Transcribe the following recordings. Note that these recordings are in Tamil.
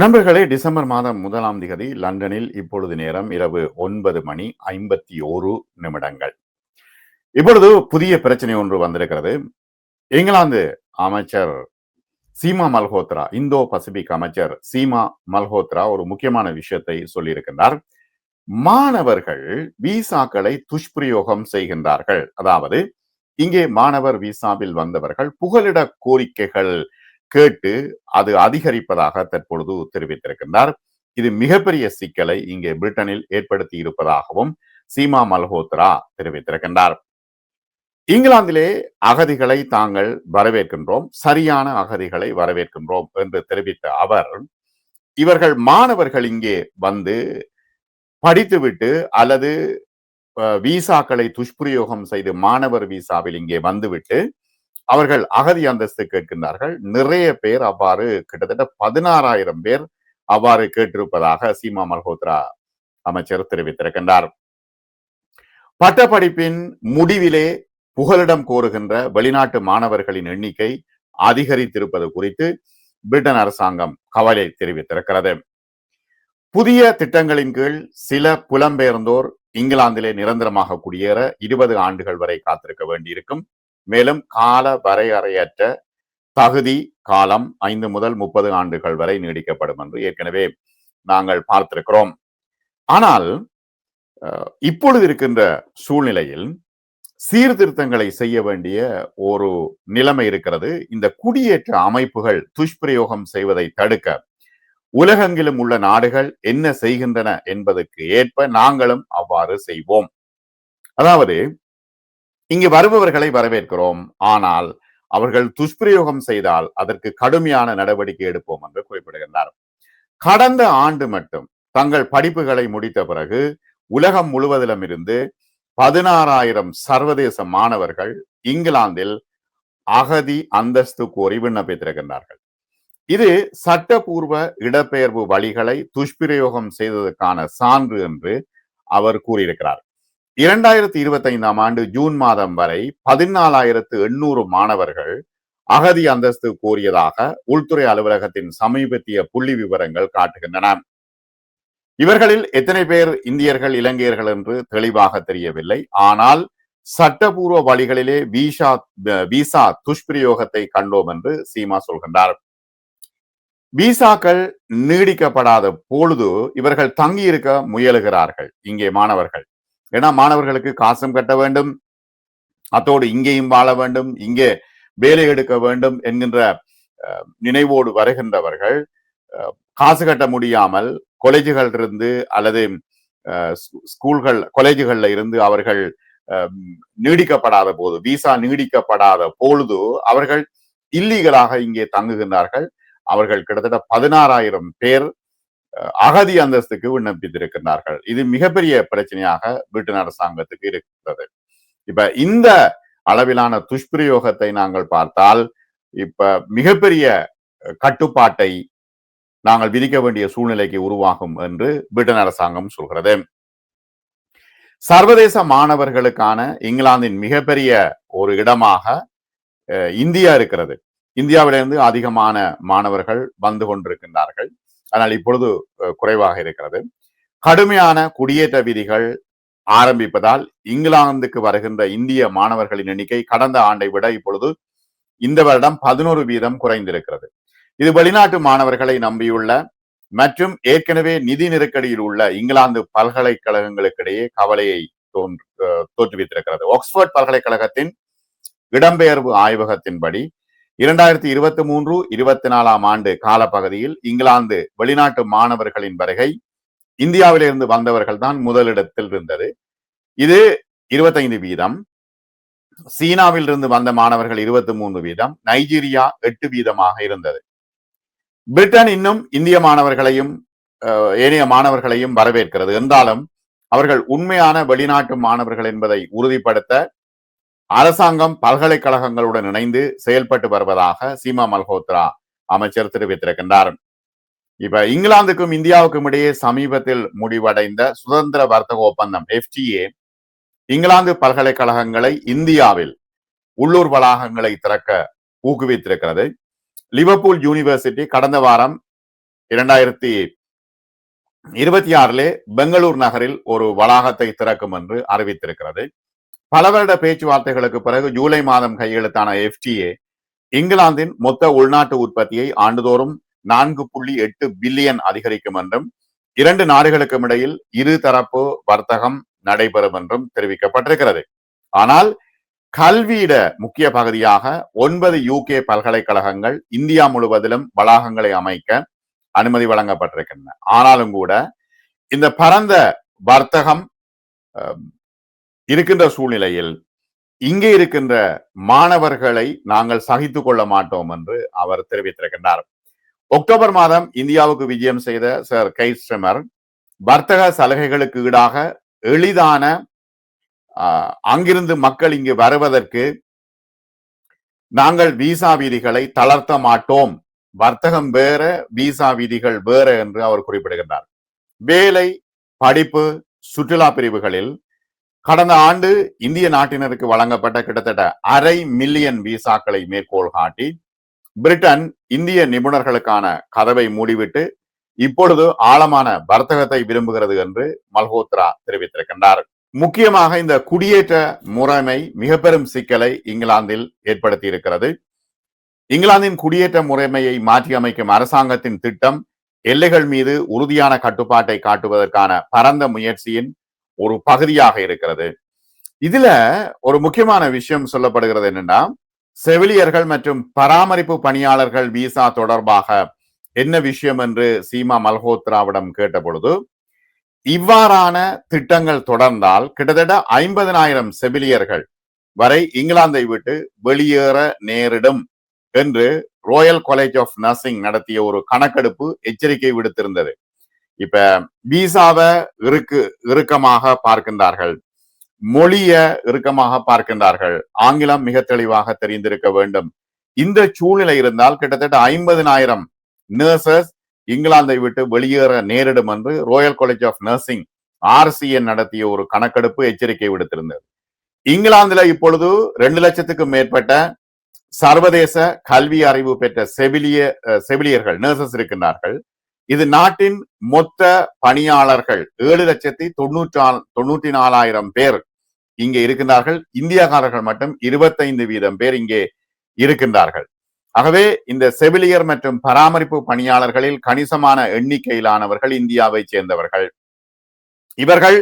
நண்பர்களே டிசம்பர் மாதம் முதலாம் திகதி லண்டனில் இப்பொழுது நேரம் இரவு ஒன்பது மணி ஐம்பத்தி ஓரு நிமிடங்கள். இப்பொழுது புதிய பிரச்சனை ஒன்று வந்திருக்கிறது. இங்கிலாந்து அமைச்சர் சீமா மல்ஹோத்ரா இந்தோ பசிபிக் அமைச்சர் சீமா மல்ஹோத்ரா ஒரு முக்கியமான விஷயத்தை சொல்லியிருக்கின்றார். மாணவர்கள் விசாக்களை துஷ்பிரயோகம் செய்கின்றார்கள். அதாவது இங்கே மாணவர் விசாவில் வந்தவர்கள் புகலிட கோரிக்கைகள் கேட்டு அது அதிகரிப்பதாக தற்பொழுது தெரிவித்திருக்கின்றார். இது மிகப்பெரிய சிக்கலை இங்கே பிரிட்டனில் ஏற்படுத்தி இருப்பதாகவும் சீமா மல்ஹோத்ரா தெரிவித்திருக்கின்றார். இங்கிலாந்திலே அகதிகளை தாங்கள் வரவேற்கின்றோம் சரியான அகதிகளை வரவேற்கின்றோம் என்று தெரிவித்த அவர் இவர்கள் மாணவர்கள் இங்கே வந்து படித்துவிட்டு அல்லது விசாக்களை துஷ்பிரயோகம் செய்து மாணவர் விசாவில் இங்கே வந்துவிட்டு அவர்கள் அகதி அந்தஸ்து கேட்கின்றார்கள். நிறைய பேர் அவ்வாறு கிட்டத்தட்ட பதினாறாயிரம் பேர் அவ்வாறு கேட்டிருப்பதாக சீமா மல்ஹோத்ரா அமைச்சர் தெரிவித்திருக்கின்றார். பட்டப்படிப்பின் முடிவிலே புகலிடம் கோருகின்ற வெளிநாட்டு மாணவர்களின் எண்ணிக்கை அதிகரித்திருப்பது குறித்து பிரிட்டன் அரசாங்கம் கவலை தெரிவித்திருக்கிறது. புதிய திட்டங்களின் கீழ் சில புலம்பெயர்ந்தோர் இங்கிலாந்திலே நிரந்தரமாக குடியேற இருபது ஆண்டுகள் வரை காத்திருக்க வேண்டியிருக்கும். மேலும் கால வரையறையற்ற தகுதி காலம் ஐந்து முதல் முப்பது ஆண்டுகள் வரை நீடிக்கப்படும் என்று ஏற்கனவே நாங்கள் பார்த்திருக்கிறோம். ஆனால் இப்பொழுது இருக்கின்ற சூழ்நிலையில் சீர்திருத்தங்களை செய்ய வேண்டிய ஒரு நிலைமை இருக்கிறது. இந்த குடியேற்ற அமைப்புகள் துஷ்பிரயோகம் செய்வதை தடுக்க உலகெங்கிலும் உள்ள நாடுகள் என்ன செய்கின்றன என்பதற்கு ஏற்ப நாங்களும் அவ்வாறு செய்வோம். அதாவது இங்கு வருபவர்களை வரவேற்கிறோம். ஆனால் அவர்கள் துஷ்பிரயோகம் செய்தால் அதற்கு கடுமையான நடவடிக்கை எடுப்போம் என்று குறிப்பிடுகின்றார். கடந்த ஆண்டு மட்டும் தங்கள் படிப்புகளை முடித்த பிறகு உலகம் முழுவதிலும் இருந்து பதினாறாயிரம் சர்வதேச மாணவர்கள் இங்கிலாந்தில் அகதி அந்தஸ்து கோரி விண்ணப்பித்திருக்கின்றார்கள். இது சட்டப்பூர்வ இடப்பெயர்வு வழிகளை துஷ்பிரயோகம் செய்ததற்கான சான்று என்று அவர் கூறியிருக்கிறார். இரண்டாயிரத்தி இருபத்தி ஐந்தாம் ஆண்டு ஜூன் மாதம் வரை பதினாலாயிரத்து எண்ணூறு மாணவர்கள் அகதி அந்தஸ்து கோரியதாக உள்துறை அலுவலகத்தின் சமீபத்திய புள்ளி விவரங்கள் காட்டுகின்றன. இவர்களில் எத்தனை பேர் இந்தியர்கள் இலங்கையர்கள் என்று தெளிவாக தெரியவில்லை. ஆனால் சட்டபூர்வ வழிகளிலே விசா விசா துஷ்பிரயோகத்தை கண்டோம் என்று சீமா சொல்கின்றார். விசாக்கள் நீடிக்கப்படாத பொழுது இவர்கள் தங்கியிருக்க முயலுகிறார்கள். இங்கே மாணவர்கள் ஏன்னா மாணவர்களுக்கு காசும் கட்ட வேண்டும். அத்தோடு இங்கேயும் வாழ வேண்டும். இங்கே வேலை எடுக்க வேண்டும் என்கின்ற நினைவோடு வருகின்றவர்கள் காசு கட்ட முடியாமல் கொலேஜுகள் இருந்து அல்லது ஸ்கூல்கள் கொலேஜுகள்ல இருந்து அவர்கள் நீடிக்கப்படாத போது விசா நீடிக்கப்படாத பொழுது அவர்கள் இல்லீகலாக இங்கே தங்குகின்றார்கள். அவர்கள் கிட்டத்தட்ட பதினாறாயிரம் பேர் அகதி அந்தஸ்துக்கு விண்ணப்பித்திருக்கின்றார்கள். இது மிகப்பெரிய பிரச்சனையாக பிரிட்டன் அரசாங்கத்துக்கு இருக்கிறது. இப்ப இந்த அளவிலான துஷ்பிரயோகத்தை நாங்கள் பார்த்தால் இப்ப மிகப்பெரிய கட்டுப்பாட்டை நாங்கள் விதிக்க வேண்டிய சூழ்நிலைக்கு உருவாகும் என்று பிரிட்டன் அரசாங்கம் சொல்கிறது. சர்வதேச மாணவர்களுக்கான இங்கிலாந்தின் மிகப்பெரிய ஒரு இடமாக இந்தியா இருக்கிறது. இந்தியாவிலிருந்து அதிகமான மாணவர்கள் வந்து கொண்டிருக்கின்றார்கள். ஆனால் இப்பொழுது குறைவாக இருக்கிறது. கடுமையான குடியேற்ற விதிகள் ஆரம்பிப்பதால் இங்கிலாந்துக்கு வருகின்ற இந்திய மாணவர்களின் எண்ணிக்கை கடந்த ஆண்டை விட இப்பொழுது இந்த வருடம் பதினோரு வீதம் குறைந்திருக்கிறது. இது வெளிநாட்டு மாணவர்களை நம்பியுள்ள மற்றும் ஏற்கனவே நிதி நெருக்கடியில் உள்ள இங்கிலாந்து பல்கலைக்கழகங்களுக்கிடையே கவலையை தோற்றுவித்திருக்கிறது. ஆக்ஸ்போர்ட் பல்கலைக்கழகத்தின் இடம்பெயர்வு ஆய்வகத்தின்படி இரண்டாயிரத்தி இருபத்தி மூன்று இருபத்தி நாலாம் ஆண்டு காலப்பகுதியில் இங்கிலாந்து வெளிநாட்டு மாணவர்களின் வருகை இந்தியாவிலிருந்து வந்தவர்கள் தான் முதலிடத்தில் இருந்தது. இது இருபத்தைந்து வீதம். சீனாவில் இருந்து வந்த மாணவர்கள் இருபத்தி மூன்று வீதம். நைஜீரியா எட்டு வீதமாக இருந்தது. பிரிட்டன் இன்னும் இந்திய மாணவர்களையும் ஏனைய மாணவர்களையும் வரவேற்கிறது. என்றாலும் அவர்கள் உண்மையான வெளிநாட்டு மாணவர்கள் என்பதை உறுதிப்படுத்த அரசாங்கம் பல்கலைக்கழகங்களுடன் இணைந்து செயல்பட்டு வருவதாக சீமா மல்ஹோத்ரா அமைச்சர் தெரிவித்திருக்கின்றார். இப்ப இங்கிலாந்துக்கும் இந்தியாவுக்கும் இடையே சமீபத்தில் முடிவடைந்த சுதந்திர வர்த்தக ஒப்பந்தம் எஃப்டிஏ இங்கிலாந்து பல்கலைக்கழகங்களை இந்தியாவில் உள்ளூர் வளாகங்களை திறக்க ஊக்குவித்திருக்கிறது. லிவர்பூல் யூனிவர்சிட்டி கடந்த வாரம் இரண்டாயிரத்தி இருபத்தி ஆறிலே பெங்களூர் நகரில் ஒரு வளாகத்தை திறக்கும் என்று அறிவித்திருக்கிறது. பல வருட பேச்சுவார்த்தைகளுக்கு பிறகு ஜூலை மாதம் கையெழுத்தான எஃப்டிஏ இங்கிலாந்தின் மொத்த உள்நாட்டு உற்பத்தியை ஆண்டுதோறும் நான்கு புள்ளி எட்டு பில்லியன் அதிகரிக்கும் என்றும் இரண்டு நாடுகளுக்கும் இடையில் இரு தரப்பு வர்த்தகம் நடைபெறும் என்றும் தெரிவிக்கப்பட்டிருக்கிறது. ஆனால் கல்வியிட முக்கிய பகுதியாக ஒன்பது யூகே பல்கலைக்கழகங்கள் இந்தியா முழுவதிலும் வளாகங்களை அமைக்க அனுமதி வழங்கப்பட்டிருக்கின்றன. ஆனாலும் கூட இந்த பரந்த வர்த்தகம் இருக்கின்ற சூழ்நிலையில் இங்கே இருக்கின்ற மாணவர்களை நாங்கள் சகித்துக் கொள்ள மாட்டோம் என்று அவர் தெரிவித்திருக்கின்றார். அக்டோபர் மாதம் இந்தியாவுக்கு விஜயம் செய்த சர் கைஸ்டமர் வர்த்தக சலுகைகளுக்கு ஈடாக எளிதான அங்கிருந்து மக்கள் இங்கு வருவதற்கு நாங்கள் விசா விதிகளை தளர்த்த மாட்டோம். வர்த்தகம் வேற விசா விதிகள் வேற என்று அவர் குறிப்பிடுகின்றார். வேலை படிப்பு சுற்றுலா பிரிவுகளில் கடந்த ஆண்டு இந்திய நாட்டினருக்கு வழங்கப்பட்ட கிட்டத்தட்ட அரை மில்லியன் விசாக்களை மேற்கோள் காட்டி பிரிட்டன் இந்திய நிபுணர்களுக்கான கதவை மூடிவிட்டு இப்பொழுது ஆழமான வர்த்தகத்தை விரும்புகிறது என்று மல்ஹோத்ரா தெரிவித்திருக்கின்றார். முக்கியமாக இந்த குடியேற்ற முறைமை மிக பெரும் சிக்கலை இங்கிலாந்தில் ஏற்படுத்தி இருக்கிறது இங்கிலாந்தின் குடியேற்ற முறைமையை மாற்றியமைக்கும் அரசாங்கத்தின் திட்டம் எல்லைகள் மீது உறுதியான கட்டுப்பாட்டை காட்டுவதற்கான பரந்த முயற்சியின் ஒரு பகுதியாக இருக்கிறது. இதுல ஒரு முக்கியமான விஷயம் சொல்லப்படுகிறது என்னன்னா செவிலியர்கள் மற்றும் பராமரிப்பு பணியாளர்கள் விசா தொடர்பாக என்ன விஷயம் என்று சீமா மல்ஹோத்ராவிடம் கேட்ட பொழுது இவ்வாறான திட்டங்கள் தொடர்ந்தால் கிட்டத்தட்ட ஐம்பதனாயிரம் செவிலியர்கள் வரை இங்கிலாந்தை விட்டு வெளியேற நேரிடும் என்று ரோயல் காலேஜ் ஆஃப் நர்சிங் நடத்திய ஒரு கணக்கெடுப்பு எச்சரிக்கை விடுத்திருந்தது. இப்ப விசாவை இருக்கு இறுக்கமாக பார்க்கின்றார்கள். மொழிய இறுக்கமாக பார்க்கின்றார்கள். ஆங்கிலம் மிக தெளிவாக தெரிந்திருக்க வேண்டும். இந்த சூழ்நிலை இருந்தால் கிட்டத்தட்ட ஐம்பதினாயிரம் நர்சஸ் இங்கிலாந்தை விட்டு வெளியேற நேரிடும் என்று royal college of nursing RCN நடத்திய ஒரு கணக்கெடுப்பு எச்சரிக்கை விடுத்திருந்தது. இங்கிலாந்துல இப்பொழுது ரெண்டு லட்சத்துக்கும் மேற்பட்ட சர்வதேச கல்வி அறிவு பெற்ற செவிலிய செவிலியர்கள் நர்சஸ் இருக்கின்றார்கள். இது நாட்டின் மொத்த பணியாளர்கள் ஏழு லட்சத்தி தொண்ணூற்றி தொண்ணூற்றி நாலாயிரம் பேர் இங்கே இருக்கின்றார்கள். இந்தியக்காரர்கள் மட்டும் இருபத்தைந்து வீதம் பேர் இங்கே இருக்கின்றார்கள். ஆகவே இந்த செவிலியர் மற்றும் பராமரிப்பு பணியாளர்களில் கணிசமான எண்ணிக்கையிலானவர்கள் இந்தியாவை சேர்ந்தவர்கள். இவர்கள்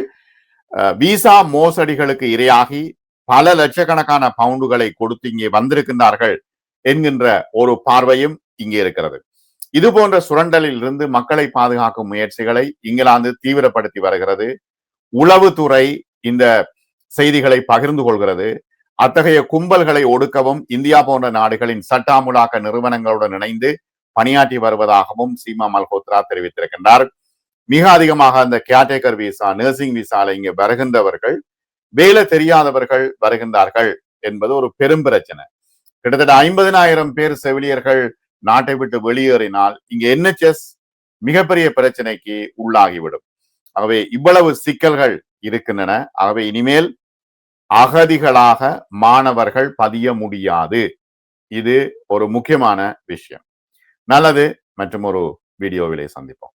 விசா மோசடிகளுக்கு இரையாகி பல லட்சக்கணக்கான பவுண்டுகளை கொடுத்து இங்கே வந்திருக்கின்றார்கள் என்கின்ற ஒரு பார்வையும் இங்கே இருக்கிறது. இது போன்ற சுரண்டலில் இருந்து மக்களை பாதுகாக்கும் முயற்சிகளை இங்கிலாந்து தீவிரப்படுத்தி வருகிறது. உளவுத்துறை இந்த செய்திகளை பகிர்ந்து கொள்கிறது. அத்தகைய கும்பல்களை ஒடுக்கவும் இந்தியா போன்ற நாடுகளின் சட்ட அமுலாக்க நிறுவனங்களுடன் இணைந்து பணியாற்றி வருவதாகவும் சீமா மல்ஹோத்ரா தெரிவித்திருக்கின்றார். மிக அதிகமாக அந்த கேட்டேக்கர் விசா நர்சிங் விசால இங்கே வருகின்றவர்கள் வேலை தெரியாதவர்கள் வருகின்றார்கள் என்பது ஒரு பெரும் பிரச்சனை. கிட்டத்தட்ட ஐம்பதினாயிரம் பேர் செவிலியர்கள் நாட்டை விட்டு வெளியேறினால் இங்க என்எச்எஸ் மிகப்பெரிய பிரச்சனைக்கு உள்ளாகிவிடும். ஆகவே இவ்வளவு சிக்கல்கள் இருக்கின்றன. ஆகவே இனிமேல் அகதிகளாக மாணவர்கள் பதிய முடியாது. இது ஒரு முக்கியமான விஷயம். நல்லது மற்றும் ஒரு வீடியோவிலே சந்திப்போம்.